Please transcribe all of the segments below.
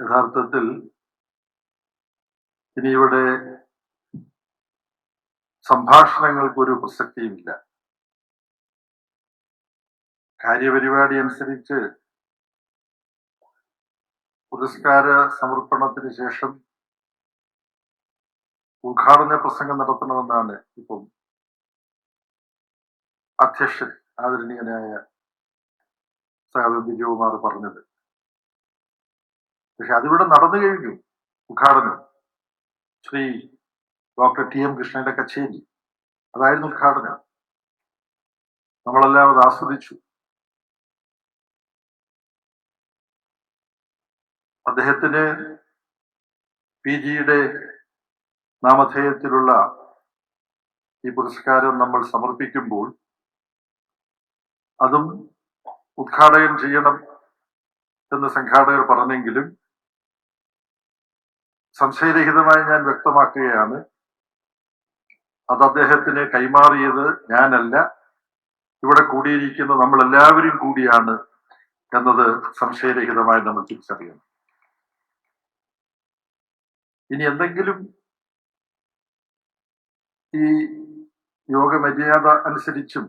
യഥാർത്ഥത്തിൽ ഇനി ഇവിടെ സംഭാഷണങ്ങൾക്കൊരു പ്രസക്തിയുമില്ല. കാര്യപരിപാടി അനുസരിച്ച് പുരസ്കാര സമർപ്പണത്തിന് ശേഷം ഉദ്ഘാടന പ്രസംഗം നടത്തണമെന്നാണ് ഇപ്പം അധ്യക്ഷൻ ആദരണീയനായ സഹാബ് ജോകുമാർ പറഞ്ഞത്. പക്ഷെ അതിവിടെ നടന്നു കഴിഞ്ഞു ഉദ്ഘാടനം. ശ്രീ ഡോക്ടർ ടി എം കൃഷ്ണന്റെ കച്ചേരി. അതായിരുന്നു ഉദ്ഘാടനം. നമ്മളെല്ലാം അത് ആസ്വദിച്ചു. അദ്ദേഹത്തിന് പി ജിയുടെ നാമധേയത്തിലുള്ള ഈ പുരസ്കാരം നമ്മൾ സമർപ്പിക്കുമ്പോൾ അതും ഉദ്ഘാടനം ചെയ്യണം എന്ന് സംഘാടകർ പറഞ്ഞെങ്കിലും സംശയരഹിതമായി ഞാൻ വ്യക്തമാക്കുകയാണ്. അത് അദ്ദേഹത്തിന് കൈമാറിയത് ഞാനല്ല. ഇവിടെ കൂടിയിരിക്കുന്ന നമ്മൾ എല്ലാവരും കൂടിയാണ് എന്നത് സംശയരഹിതമായി നമ്മൾ തിരിച്ചറിയണം. ഇനി എന്തെങ്കിലും ഈ യോഗ മര്യാദ അനുസരിച്ചും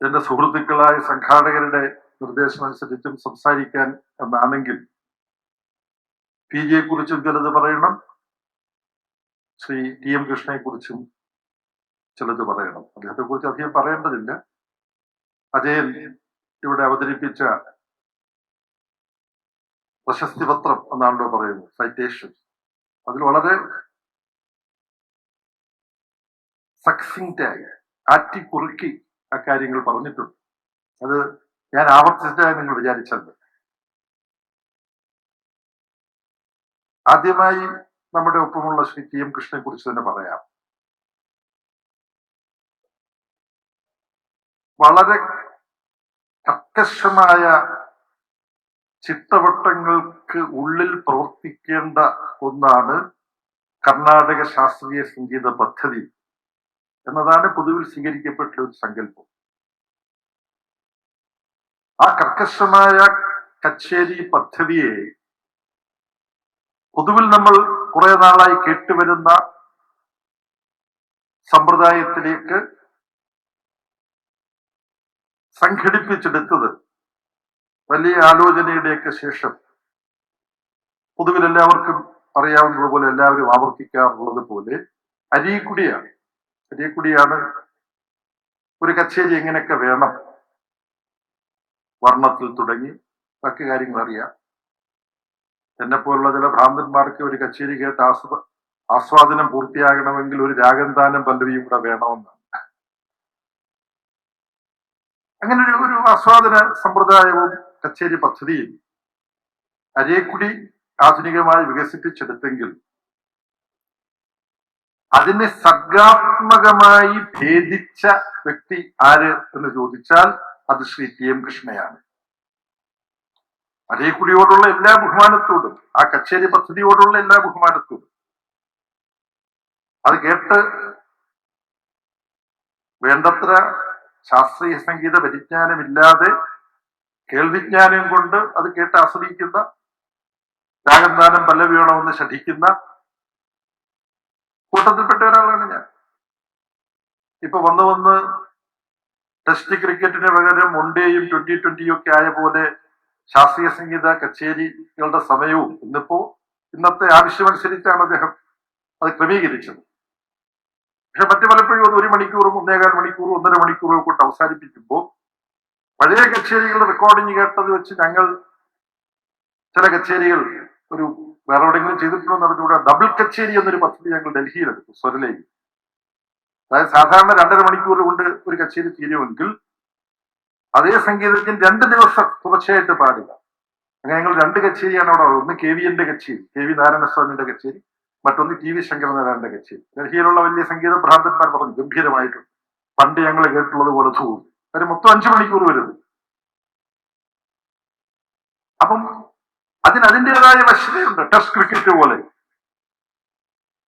എന്റെ സുഹൃത്തുക്കളായ സംഘാടകരുടെ നിർദ്ദേശം അനുസരിച്ചും സംസാരിക്കാൻ എന്നാണെങ്കിൽ പി ജിയെ കുറിച്ചും ചിലത് പറയണം. ശ്രീ ടി എം കൃഷ്ണയെ കുറിച്ചും ചിലത് പറയണം. അദ്ദേഹത്തെ കുറിച്ച് അധികം പറയേണ്ടതില്ല. അജയൻ ഇവിടെ അവതരിപ്പിച്ച പ്രശസ്തി പത്രം എന്നാണല്ലോ പറയുന്നത് സൈറ്റേഷൻ അതിൽ വളരെ സക്സിങ്റ്റായി ആറ്റിക്കുറുക്കി അക്കാര്യങ്ങൾ പറഞ്ഞിട്ടുണ്ട്. അത് ഞാൻ ആവർത്തിച്ചതായി നിങ്ങൾ വിചാരിച്ചത് ആദ്യമായി നമ്മുടെ ഒപ്പമുള്ള ശ്രീ ടി എം കൃഷ്ണനെ കുറിച്ച് തന്നെ പറയാം. വളരെ കർക്കശമായ ചിട്ടവട്ടങ്ങൾക്ക് ഉള്ളിൽ പ്രവർത്തിക്കേണ്ട ഒന്നാണ് കർണാടക ശാസ്ത്രീയ സംഗീത പദ്ധതി എന്നതാണ് പൊതുവിൽ സ്വീകരിക്കപ്പെട്ട ഒരു സങ്കല്പം. ആ കർക്കശമായ കച്ചേരി പദ്ധതിയെ പൊതുവിൽ നമ്മൾ കുറെ നാളായി കേട്ടുവരുന്ന സമ്പ്രദായത്തിലേക്ക് സംഘടിപ്പിച്ചെടുത്തത് വലിയ ആലോചനയുടെയൊക്കെ ശേഷം പൊതുവിൽ എല്ലാവർക്കും അറിയാവുന്നത് പോലെ എല്ലാവരും ആവർത്തിക്കാറുള്ളത് പോലെ അരീക്കുടിയാണ്. അരീക്കുടിയാണ് ഒരു കച്ചേരി എങ്ങനെയൊക്കെ വേണം? വർണത്തിൽ തുടങ്ങി ബാക്കി കാര്യങ്ങൾ അറിയാം എന്നെ പോലുള്ള ചില ഭ്രാന്തന്മാർക്ക് ഒരു കച്ചേരി കേട്ട് ആസ്വ ആസ്വാദനം പൂർത്തിയാകണമെങ്കിൽ ഒരു രാഗന്താനം പല്ലവിയും കൂടെ വേണമെന്നാണ്. അങ്ങനെ ഒരു ഒരു ആസ്വാദന സമ്പ്രദായവും കച്ചേരി പദ്ധതിയും അരേക്കുടി ആധുനികമായി വികസിപ്പിച്ചെടുത്തെങ്കിൽ അതിനെ സർഗാത്മകമായി ഭേദിച്ച വ്യക്തി ആര് എന്ന് ചോദിച്ചാൽ അത് ശ്രീ ടി എം കൃഷ്ണയാണ്. അരേക്കുടിയോടുള്ള എല്ലാ ബഹുമാനത്തോടും ആ കച്ചേരി പദ്ധതിയോടുള്ള എല്ലാ ബഹുമാനത്തോടും. അത് കേട്ട് വേണ്ടത്ര ശാസ്ത്രീയ സംഗീത പരിജ്ഞാനമില്ലാതെ കേൾവിജ്ഞാനം കൊണ്ട് അത് കേട്ട് ആസ്വദിക്കുന്ന രാഗന്താനം പല്ലവിയോണമെന്ന് ശഠിക്കുന്ന കൂട്ടത്തിൽപ്പെട്ട ഒരാളാണ് ഞാൻ. ഇപ്പൊ വന്ന് വന്ന് ടെസ്റ്റ് ക്രിക്കറ്റിന് പകരം വൺ ഡേയും ട്വന്റി ട്വന്റിയും ഒക്കെ ആയ പോലെ ശാസ്ത്രീയ സംഗീത കച്ചേരികളുടെ സമയവും ഇന്നിപ്പോ ഇന്നത്തെ ആവശ്യമനുസരിച്ചാണ് അദ്ദേഹം അത് ക്രമീകരിച്ചത്. പക്ഷെ മറ്റു പലപ്പോഴും അത് ഒരു മണിക്കൂറും ഒന്നേകാൽ മണിക്കൂറും ഒന്നര മണിക്കൂറും കൊണ്ട് അവസാനിപ്പിക്കുമ്പോൾ പഴയ കച്ചേരികളുടെ റെക്കോർഡിങ് കേട്ടത് വെച്ച് ഞങ്ങൾ ചില കച്ചേരികൾ ഒരു വേറെ എവിടെയെങ്കിലും ചെയ്തിട്ടുണ്ടോ നടന്നുകൂടെ ഡബിൾ കച്ചേരി എന്നൊരു പദ്ധതി ഞങ്ങൾ ഡൽഹിയിലെടുത്തു സ്വരലേക്ക് അതായത് സാധാരണ രണ്ടര മണിക്കൂർ കൊണ്ട് ഒരു കച്ചേരി തീരുമെങ്കിൽ അതേ സംഗീതത്തിൽ രണ്ട് ദിവസം തുടർച്ചയായിട്ട് പാടുക അങ്ങനെ ഞങ്ങൾ രണ്ട് കച്ചേരിയാണ് അവിടെ ഒന്ന് കെ വി എന്റെ കച്ചേരി കെ വി നാരായണസ്വാമിന്റെ കച്ചേരി മറ്റൊന്ന് ടി വി ശങ്കരനാരായണന്റെ കച്ചേരി. ഡൽഹിയിലുള്ള വലിയ സംഗീത ഭ്രാന്തന്മാർ പറഞ്ഞു ഗംഭീരമായിട്ടുണ്ട് പണ്ട് ഞങ്ങൾ കേട്ടുള്ളത് പോലെ തോന്നി. അവർ മൊത്തം അഞ്ചു മണിക്കൂർ വരുന്നത് അപ്പം അതിന് അതിന്റെതായ വശതയുണ്ട്. ടെസ്റ്റ് ക്രിക്കറ്റ് പോലെ.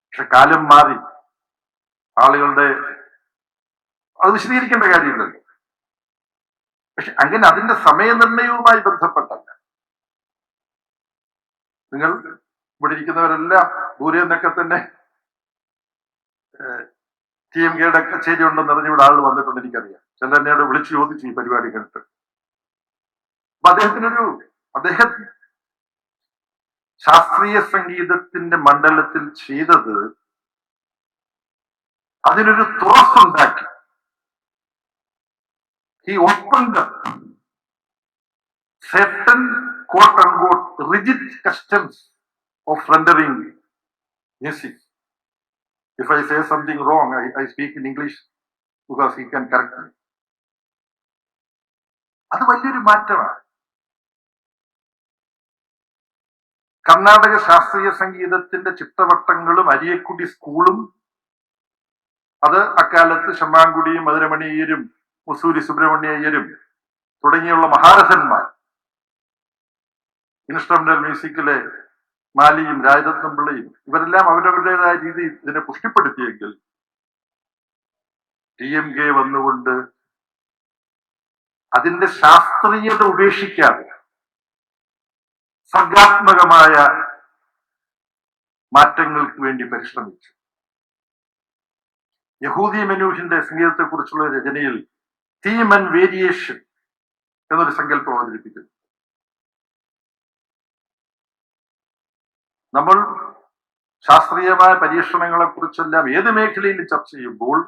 പക്ഷെ കാലം മാറി. ആളുകളുടെ അത് വിശദീകരിക്കേണ്ട കാര്യമില്ലല്ലോ. പക്ഷെ അങ്ങനെ അതിന്റെ സമയനിർണയവുമായി ബന്ധപ്പെട്ടല്ല. നിങ്ങൾ ഇവിടെ ഇരിക്കുന്നവരെല്ലാം ദൂരെ നിന്നൊക്കെ തന്നെ ടി എം കെയുടെ കച്ചേരി ഉണ്ടെന്ന് അറിഞ്ഞ് ഇവിടെ ആൾ വന്നിട്ടുണ്ട് എനിക്കറിയാം. ചില എന്നോട് വിളിച്ചു ചോദിച്ചു ഈ പരിപാടി കണ്ടിട്ട് അപ്പൊ അദ്ദേഹത്തിനൊരു അദ്ദേഹം ശാസ്ത്രീയ സംഗീതത്തിന്റെ മണ്ഡലത്തിൽ ചെയ്തത് അതിനൊരു തുറസ്സുണ്ടാക്കി. He opened up certain quote unquote rigid customs of rendering music. If I say something wrong, I, I speak in English because he can correct me. അത് വലിയൊരു മാറ്റമാണ് കർണാടക ശാസ്ത്രീയ സംഗീതത്തിന്റെ ചിട്ടവട്ടങ്ങളും അരിയക്കുടി സ്കൂളും അത് അക്കാലത്ത് ശമ്മാങ്കുടിയും മധുരമണിയരും മുസൂരി സുബ്രഹ്മണ്യയ്യരും തുടങ്ങിയുള്ള മഹാരഥന്മാർ. ഇൻസ്ട്രുമെന്റൽ മ്യൂസിക്കിലെ മാലിയും രാജരത്നം പിള്ളയും ഇവരെല്ലാം അവരവരുടേതായ രീതി ഇതിനെ പുഷ്ടിപ്പെടുത്തിയെങ്കിൽ ടി എം കെ വന്നുകൊണ്ട് അതിന്റെ ശാസ്ത്രീയത ഉപേക്ഷിക്കാതെ സർഗാത്മകമായ മാറ്റങ്ങൾക്ക് വേണ്ടി പരിശ്രമിച്ചു. യഹൂദി മനുഷ്യന്റെ സംഗീതത്തെ കുറിച്ചുള്ള രചനയിൽ തീം ആൻഡ് വേരിയേഷൻ എന്നൊരു സങ്കല്പം അവതരിപ്പിക്കുന്നു. നമ്മൾ ശാസ്ത്രീയമായ പരീക്ഷണങ്ങളെ കുറിച്ചെല്ലാം ഏത് മേഖലയിൽ ചർച്ച ചെയ്യുമ്പോൾ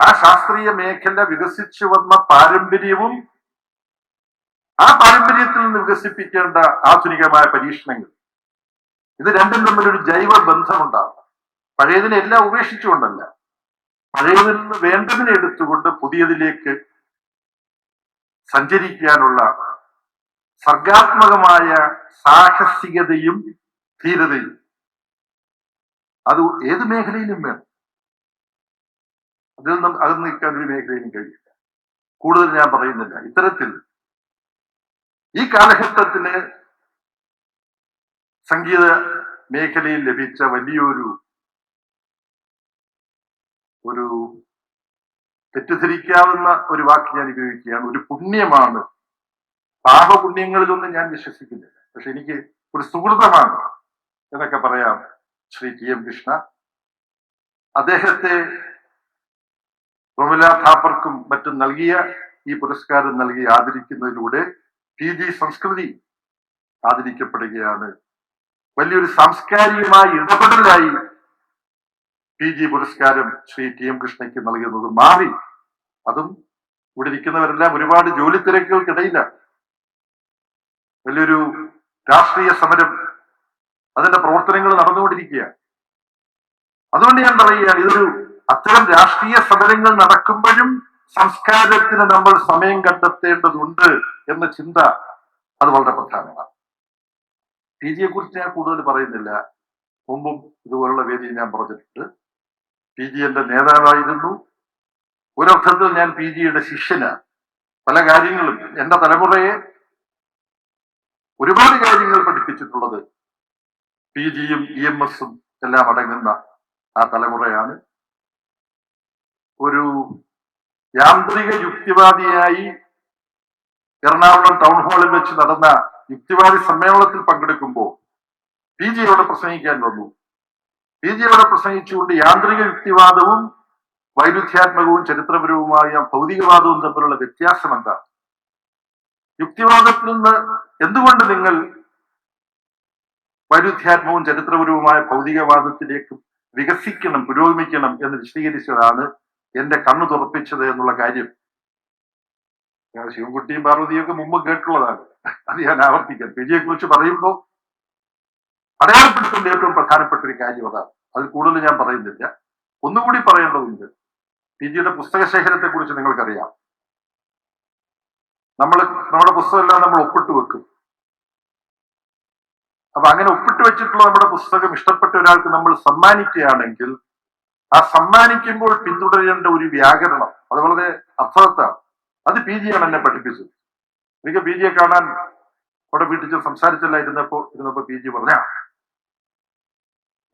ആ ശാസ്ത്രീയ മേഖല വികസിച്ചു വന്ന പാരമ്പര്യവും ആ പാരമ്പര്യത്തിൽ നിന്ന് വികസിപ്പിക്കേണ്ട ആധുനികമായ പരീക്ഷണങ്ങൾ. ഇത് രണ്ടും തമ്മിലൊരു ജൈവ ബന്ധമുണ്ടാകും പഴയതിനെ എല്ലാം ഉപേക്ഷിച്ചുകൊണ്ടല്ല. പഴയതിൽ നിന്ന് വേണ്ടതിനെ എടുത്തുകൊണ്ട് പുതിയതിലേക്ക് സഞ്ചരിക്കാനുള്ള സർഗാത്മകമായ സാഹസികതയും ധീരതയും. അത് ഏത് മേഖലയിലും വേണം. അതിൽ നിന്ന് അകന്ന് നിൽക്കാൻ ഒരു മേഖലയിലും കഴിയില്ല. കൂടുതൽ ഞാൻ പറയുന്നില്ല. ഇത്തരത്തിൽ ഈ കാലഘട്ടത്തിന് സംഗീത മേഖലയിൽ ലഭിച്ച വലിയൊരു ഒരു തെറ്റിദ്ധരിക്കാവുന്ന ഒരു വാക്ക് ഞാൻ ഉപയോഗിക്കുകയാണ്. ഒരു പുണ്യമാണ്. പാപപുണ്യങ്ങളിലൊന്നും ഞാൻ വിശ്വസിക്കുന്നില്ല. പക്ഷെ എനിക്ക് ഒരു സുഹൃതമാണ് എന്നൊക്കെ പറയാം ശ്രീ ടി എം കൃഷ്ണ. അദ്ദേഹത്തെ പ്രമില താപ്പർക്കും മറ്റും നൽകിയ ഈ പുരസ്കാരം നൽകി ആദരിക്കുന്നതിലൂടെ പി ജി സംസ്കൃതി ആദരിക്കപ്പെടുകയാണ്. വലിയൊരു സാംസ്കാരികമായ ഇടപെടലായി പി ജി പുരസ്കാരം ശ്രീ ടി എം കൃഷ്ണയ്ക്ക് നൽകുന്നത് മാറി. അതും ഇവിടെ ഇരിക്കുന്നവരെല്ലാം ഒരുപാട് ജോലി തിരക്കുകൾക്കിടയില്ല വലിയൊരു രാഷ്ട്രീയ സമരം അതിന്റെ പ്രവർത്തനങ്ങൾ നടന്നുകൊണ്ടിരിക്കുകയാണ്. അതുകൊണ്ട് ഞാൻ പറയുകയാണ് ഇതൊരു അത്തരം രാഷ്ട്രീയ സമരങ്ങൾ നടക്കുമ്പോഴും സംസ്കാരത്തിന് നമ്മൾ സമയം കണ്ടെത്തേണ്ടതുണ്ട് എന്ന ചിന്ത അത് വളരെ പ്രധാനമാണ്. പി ജിയെ കുറിച്ച് ഞാൻ കൂടുതൽ പറയുന്നില്ല. മുമ്പും ഇതുപോലുള്ള വേദിയിൽ ഞാൻ പറഞ്ഞിട്ടുണ്ട്. പി ജി എന്റെ നേതാവായിരുന്നു. ഒരർത്ഥത്തിൽ ഞാൻ പി ജിയുടെ ശിഷ്യനാണ് പല കാര്യങ്ങളും എന്റെ തലമുറയെ ഒരുപാട് കാര്യങ്ങൾ പഠിപ്പിച്ചിട്ടുള്ളത് പി ജിയും ഇ എം എസും എല്ലാം അടങ്ങുന്ന ആ തലമുറയാണ്. ഒരു യാന്ത്രിക യുക്തിവാദിയായി എറണാകുളം ടൗൺ ഹാളിൽ വെച്ച് നടന്ന യുക്തിവാദി സമ്മേളനത്തിൽ പങ്കെടുക്കുമ്പോൾ പി ജി അവിടെ പ്രസംഗിക്കാൻ വന്നു. പി ജി അവിടെ പ്രസംഗിച്ചുകൊണ്ട് യാന്ത്രിക യുക്തിവാദവും വൈരുദ്ധ്യാത്മകവും ചരിത്രപരവുമായ ഭൗതികവാദവും തമ്മിലുള്ള വ്യത്യാസം എന്താണ് യുക്തിവാദത്തിൽ നിന്ന് എന്തുകൊണ്ട് നിങ്ങൾ വൈരുദ്ധ്യാത്മവും ചരിത്രപരവുമായ ഭൗതികവാദത്തിലേക്ക് വികസിക്കണം പുരോഗമിക്കണം എന്ന് വിശദീകരിച്ചതാണ് എന്റെ കണ്ണു തുറപ്പിച്ചത് എന്നുള്ള കാര്യം. ശിവൻകുട്ടിയും പാർവതിയൊക്കെ മുമ്പ് കേട്ടുള്ളതാണ്. അത് ഞാൻ ആവർത്തിക്കാം. വിജയെ കുറിച്ച് പറയുമ്പോൾ അടയാളപ്പെടുത്തേണ്ട ഏറ്റവും പ്രധാനപ്പെട്ട ഒരു കാര്യം അതാണ് അത് കൂടുതൽ ഞാൻ പറയുന്നില്ല. ഒന്നുകൂടി പറയേണ്ടതുണ്ട്. പി ജിയുടെ പുസ്തക ശേഖരത്തെ കുറിച്ച് നിങ്ങൾക്കറിയാം. നമ്മൾ നമ്മുടെ പുസ്തകമെല്ലാം നമ്മൾ ഒപ്പിട്ട് വെക്കും. അപ്പൊ അങ്ങനെ ഒപ്പിട്ട് വെച്ചിട്ടുള്ള നമ്മുടെ പുസ്തകം ഇഷ്ടപ്പെട്ട ഒരാൾക്ക് നമ്മൾ സമ്മാനിക്കുകയാണെങ്കിൽ ആ സമ്മാനിക്കുമ്പോൾ പിന്തുടരേണ്ട ഒരു വ്യാകരണം അത് വളരെ അർത്ഥവത്താണ്. അത് പി ജിയാണ് എന്നെ പഠിപ്പിച്ചത്. എനിക്ക് പി ജിയെ കാണാൻ അവിടെ വീട്ടിൽ സംസാരിച്ചല്ല ഇരുന്നപ്പോ ഇരുന്നപ്പോ പി ജി പറഞ്ഞ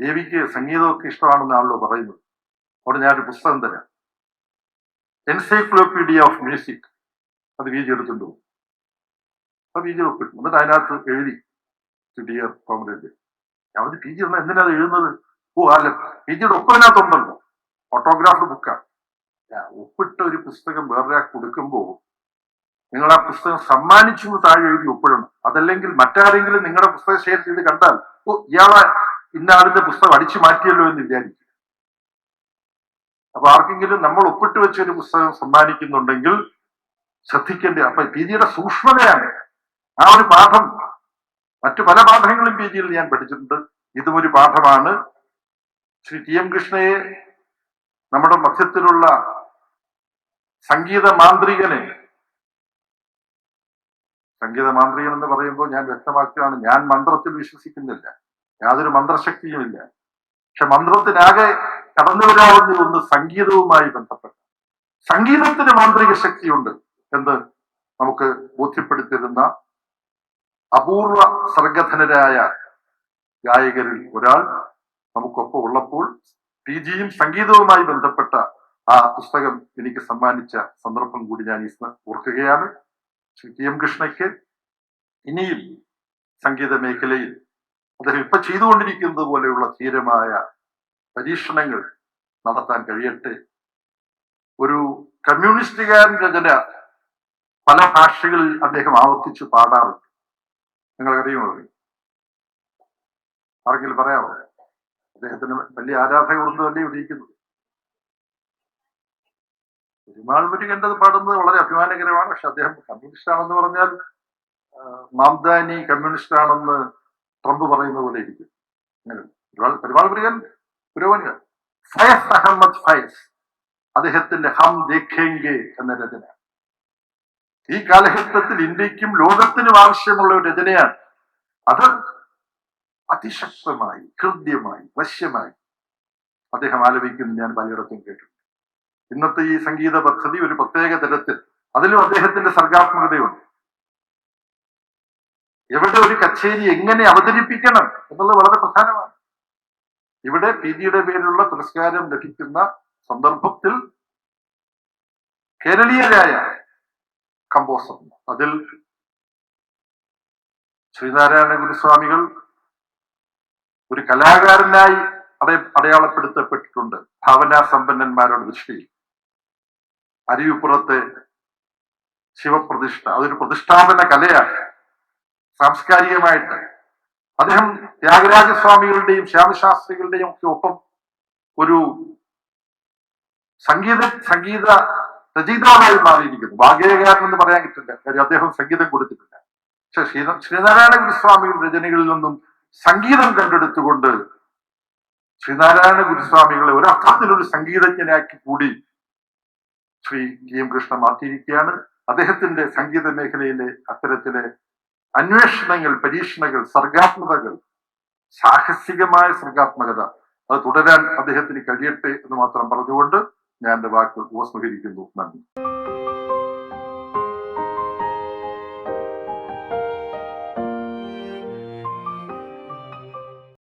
ദേവിക്ക് സംഗീതമൊക്കെ ഇഷ്ടമാണെന്നാണല്ലോ പറയുന്നത്. അവിടെ ഞാനൊരു പുസ്തകം തരാം. എൻസൈക്ലോപീഡിയ ഓഫ് മ്യൂസിക് അത് പി ജി പോകും അപ്പൊ പി ജി ഒപ്പിട്ടു എന്നിട്ട് അതിനകത്ത് എഴുതി. ഡിയർ കോമ്രേഡ് ഞാൻ പി ജി എന്നാൽ എന്തിനാ എഴുതുന്നത്? ഓ അല്ല. പി ജിയുടെ ഒപ്പതിനകത്തുണ്ടല്ലോ ഓട്ടോഗ്രാഫ് ബുക്കാണ് ഒപ്പിട്ട ഒരു പുസ്തകം വേറെ കൊടുക്കുമ്പോൾ നിങ്ങൾ ആ പുസ്തകം സമ്മാനിച്ചു താഴെ എഴുതി ഒപ്പിടണം. അതല്ലെങ്കിൽ മറ്റാരെങ്കിലും നിങ്ങളുടെ പുസ്തകം ഷെയർ ചെയ്ത് കണ്ടാൽ ഓ ഇയാളെ ഇന്ന ആളിന്റെ പുസ്തകം അടിച്ചു മാറ്റിയല്ലോ എന്ന് വിചാരിക്കും അപ്പൊ ആർക്കെങ്കിലും നമ്മൾ ഒപ്പിട്ട് വെച്ച ഒരു പുസ്തകം സമ്മാനിക്കുന്നുണ്ടെങ്കിൽ ശ്രദ്ധിക്കേണ്ട അപ്പൊ പി ജിയുടെ സൂക്ഷ്മതയാണ്. ആ ഒരു പാഠം മറ്റു പല പാഠങ്ങളും പി ജിയിൽ ഞാൻ പഠിച്ചിട്ടുണ്ട്. ഇതും ഒരു പാഠമാണ്. ശ്രീ ടി എം കൃഷ്ണയെ നമ്മുടെ മധ്യത്തിലുള്ള സംഗീത മാന്ത്രികനെ സംഗീത മാന്ത്രികൻ എന്ന് പറയുമ്പോൾ ഞാൻ വ്യക്തമാക്കുകയാണ് ഞാൻ മന്ത്രത്തിൽ വിശ്വസിക്കുന്നില്ല. യാതൊരു മന്ത്രശക്തിയുമില്ല. പക്ഷെ മന്ത്രത്തിനാകെ കടന്നു വരാവുന്ന ഒന്ന് സംഗീതവുമായി ബന്ധപ്പെട്ട. സംഗീതത്തിന് മാന്ത്രിക ശക്തിയുണ്ട് എന്ന് നമുക്ക് ബോധ്യപ്പെടുത്തിരുന്ന അപൂർവ സർഗധനരായ ഗായകരിൽ ഒരാൾ നമുക്കൊപ്പം ഉള്ളപ്പോൾ പി ജിയും സംഗീതവുമായി ബന്ധപ്പെട്ട ആ പുസ്തകം എനിക്ക് സമ്മാനിച്ച സന്ദർഭം കൂടി ഞാൻ ഈ ഓർക്കുകയാണ്. ശ്രീ ടി എം കൃഷ്ണയ്ക്ക് ഇനിയും സംഗീത മേഖലയിൽ അദ്ദേഹം ഇപ്പൊ ചെയ്തുകൊണ്ടിരിക്കുന്നത് പോലെയുള്ള ധീരമായ പരീക്ഷണങ്ങൾ നടത്താൻ കഴിയട്ടെ. ഒരു കമ്മ്യൂണിസ്റ്റുകാരൻ രചന പല ഭാഷകളിൽ അദ്ദേഹം ആവർത്തിച്ച് പാടാറുണ്ട്. നിങ്ങൾക്കറിയുമോ? ആർക്കെങ്കിലും പറയാമോ? അദ്ദേഹത്തിന് വലിയ ആരാധക തന്നെ ഇരിക്കുന്നത് പെരുമാൾ മുരുകന്റെത് പാടുന്നത് വളരെ അഭിമാനകരമാണ്. പക്ഷെ അദ്ദേഹം കമ്മ്യൂണിസ്റ്റ് ആണെന്ന് പറഞ്ഞാൽ മാംദാനി കമ്മ്യൂണിസ്റ്റ് ആണെന്ന് ട്രംപ് പറയുന്ന പോലെ ഇരിക്കും. അങ്ങനെ. പ്രിയൻ പുരോഗമന ഫയസ് അഹമ്മദ് ഫയസ് അദ്ദേഹത്തിന്റെ ഹം ദേഖേങ്കെ എന്ന രചന. ഈ കാലഘട്ടത്തിൽ ഇന്ത്യക്കും ലോകത്തിനും ആവശ്യമുള്ള ഒരു രചനയാണ്. അത് അതിശക്തമായി ഹൃദ്യമായി വശ്യമായി അദ്ദേഹം ആലപിക്കുന്നത് ഞാൻ പലയിടത്തും കേട്ടു ഇന്നത്തെ ഈ സംഗീത പദ്ധതി ഒരു പ്രത്യേക തരത്തിൽ അതിലും അദ്ദേഹത്തിന്റെ സർഗാത്മകതയുണ്ട്. എവിടെ ഒരു കച്ചേരി എങ്ങനെ അവതരിപ്പിക്കണം എന്നുള്ളത് വളരെ പ്രധാനമാണ്. ഇവിടെ പി ജിയുടെ പേരിലുള്ള പുരസ്കാരം ലഭിക്കുന്ന സന്ദർഭത്തിൽ കേരളീയരായ കമ്പോസർ അതിൽ ശ്രീനാരായണ ഗുരുസ്വാമികൾ ഒരു കലാകാരനായി അടയ അടയാളപ്പെടുത്തപ്പെട്ടിട്ടുണ്ട്. ഭാവനാ സമ്പന്നന്മാരുടെ ദൃഷ്ടിയിൽ. അരുവിപ്പുറത്തെ ശിവപ്രതിഷ്ഠ അതൊരു പ്രതിഷ്ഠാപന കലയാണ്. സാംസ്കാരികമായിട്ട്. അദ്ദേഹം ത്യാഗരാജസ്വാമികളുടെയും ശ്യാമശാസ്ത്രികളുടെയും ഒക്കെ ഒപ്പം ഒരു സംഗീത സംഗീത രചയിതാവായി മാറിയിരിക്കുന്നു. ഭാഗ്യകാരൻ എന്ന് പറയാൻ കിട്ടില്ല കാര്യം അദ്ദേഹം സംഗീതം കൊടുത്തിട്ടില്ല. പക്ഷെ ശ്രീ ശ്രീനാരായണ ഗുരുസ്വാമികളുടെ രചനകളിൽ നിന്നും സംഗീതം കണ്ടെടുത്തുകൊണ്ട് ശ്രീനാരായണ ഗുരുസ്വാമികളെ ഒരർത്ഥത്തിലൊരു സംഗീതജ്ഞനാക്കി കൂടി ശ്രീ ടി എം കൃഷ്ണ മാറ്റിയിരിക്കുകയാണ്. അദ്ദേഹത്തിന്റെ സംഗീത മേഖലയിലെ അത്തരത്തിലെ അന്വേഷണങ്ങൾ പരീക്ഷണങ്ങൾ സർഗാത്മകതകൾ സാഹസികമായ സർഗാത്മകത അത് തുടരാൻ അദ്ദേഹത്തിന് കഴിയട്ടെ എന്ന് മാത്രം പറഞ്ഞുകൊണ്ട് ഞാൻ എന്റെ വാക്കുകൾ ഉപസ്മരിക്കുന്നു നന്ദി.